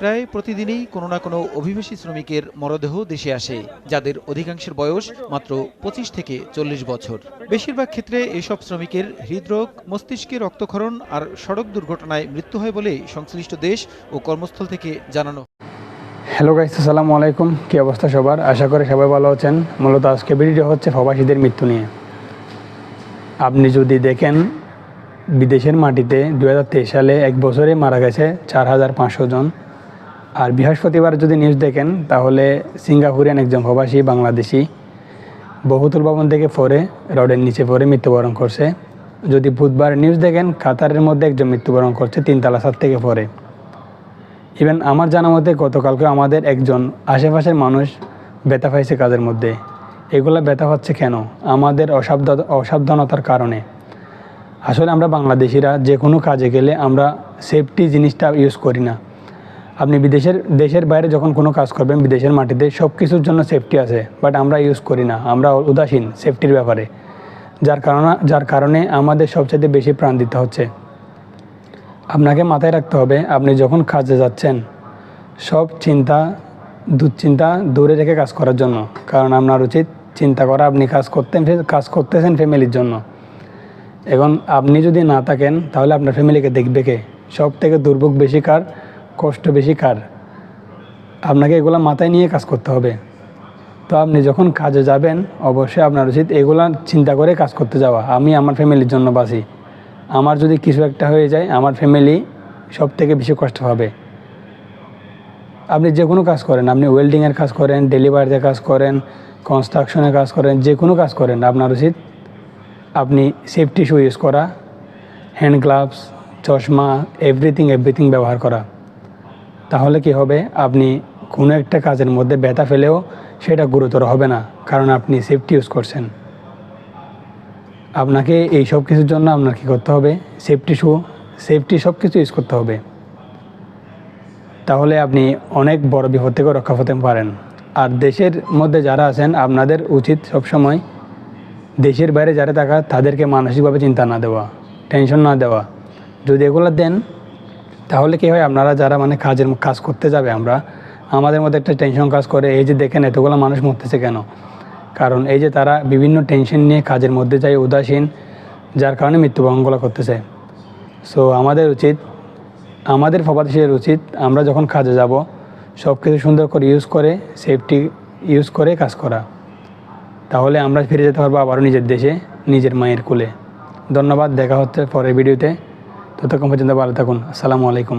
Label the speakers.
Speaker 1: প্রায় প্রতিদিনই কোনো না কোনো অভিবাসী শ্রমিকের মরদেহ দেশে আসে, যাদের অধিকাংশের বয়স মাত্র পঁচিশ থেকে চল্লিশ বছর। বেশিরভাগ ক্ষেত্রে এসব শ্রমিকের হৃদরোগ, মস্তিষ্কে রক্তক্ষরণ আর সড়ক দুর্ঘটনায় মৃত্যু হয় বলে সংশ্লিষ্ট দেশ ও কর্মস্থল থেকে জানানো।
Speaker 2: হ্যালো গাইস আসসালামু আলাইকুম। কী অবস্থা সবার? আশা করি সবাই ভালো আছেন। মূলত আজকে ভিডিও হচ্ছে প্রবাসীদের মৃত্যু নিয়ে। আপনি যদি দেখেন, বিদেশের মাটিতে দু হাজার তেইশ সালে এক বছরে মারা গেছে চার হাজার পাঁচশো জন। আর বৃহস্পতিবার যদি নিউজ দেখেন, তাহলে সিঙ্গাপুরিয়ান একজন প্রবাসী, বাংলাদেশি, বহুতল ভবন থেকে পরে রডের নিচে পড়ে মৃত্যুবরণ করছে। যদি বুধবার নিউজ দেখেন, কাতারের মধ্যে একজন মৃত্যুবরণ করছে, তিনতলা সাত থেকে পরে ইভেন আমার জানা মতে, গতকালকে আমাদের একজন আশেপাশের মানুষ ব্যথা পাইছে কাজের মধ্যে। এগুলো ব্যথা পাচ্ছে কেন? আমাদের অসাবধ অসাবধানতার কারণে। আসলে আমরা বাংলাদেশিরা যে কোনো কাজে গেলে আমরা সেফটি জিনিসটা ইউজ করি না। আপনি বিদেশের, দেশের বাইরে যখন কোনো কাজ করবেন, বিদেশের মাটিতে সব কিছুর জন্য সেফটি আছে বাট আমরা ইউজ করি না। আমরা উদাসীন সেফটির ব্যাপারে। যার কারণে যার কারণে আমাদের সবচেয়ে বেশি প্রাণ দিতে হচ্ছে। আপনাকে মাথায় রাখতে হবে, আপনি যখন কাজে যাচ্ছেন, সব চিন্তা, দুশ্চিন্তা দূরে রেখে কাজ করার জন্য। কারণ আপনার উচিত চিন্তা করা, আপনি কাজ করতেন কাজ করতেছেন ফ্যামিলির জন্য। এখন আপনি যদি না থাকেন, তাহলে আপনার ফ্যামিলিকে দেখবে কে? সব থেকে দুর্ভোগ বেশি কার? কষ্ট বেশি কার? আপনাকে এগুলো মাথায় নিয়ে কাজ করতে হবে। তো আপনি যখন কাজে যাবেন, অবশ্যই আপনার উচিত এগুলা চিন্তা করে কাজ করতে যাওয়া। আমি আমার ফ্যামিলির জন্য বাঁচি। আমার যদি কিছু একটা হয়ে যায়, আমার ফ্যামিলি সব থেকে বেশি কষ্ট হবে আপনি যে কোনো কাজ করেন, আপনি ওয়েল্ডিংয়ের কাজ করেন ডেলিভারিতে কাজ করেন কনস্ট্রাকশনের কাজ করেন, যে কোনো কাজ করেন, আপনার উচিত আপনি সেফটি শু ইউজ করা হ্যান্ড গ্লাভস চশমা এভরিথিং এভরিথিং ব্যবহার করা। তাহলে কি হবে? আপনি কোনো একটা কাজের মধ্যে ব্যথা ফেলেও সেটা গুরুতর হবে না, কারণ আপনি সেফটি ইউজ করছেন। আপনাকে এই সব কিছুর জন্য আপনার কী করতে হবে? সেফটি শু সেফটি সব কিছু ইউজ করতে হবে। তাহলে আপনি অনেক বড় বিপদ থেকে রক্ষা পেতে পারেন। আর দেশের মধ্যে যারা আছেন, আপনাদের উচিত সবসময় দেশের বাইরে যারা থাকা, তাদেরকে মানসিকভাবে চিন্তা না দেওয়া টেনশন না দেওয়া। যদি এগুলো দেন তাহলে কী হয়, আপনারা যারা মানে কাজের কাজ করতে যাবে আমরা, আমাদের মধ্যে একটা টেনশন কাজ করে, এই যে দেখেন এতগুলো মানুষ মরতেছে কেন? কারণ এই যে তারা বিভিন্ন টেনশন নিয়ে কাজের মধ্যে যায়, উদাসীন, যার কারণে মৃত্যুবরণগুলো করতেছে। সো আমাদের উচিত, আমাদের প্রবাসীদের উচিত, আমরা যখন কাজে যাব সব কিছু সুন্দর করে ইউজ করে সেফটি ইউজ করে কাজ করা। তাহলে আমরা ফিরে যেতে পারব আবারও নিজের দেশে, নিজের মায়ের কোলে। ধন্যবাদ, দেখা হচ্ছে পরের ভিডিওতে ততক্ষণ পর্যন্ত ভালো থাকুন। আসসালামু আলাইকুম।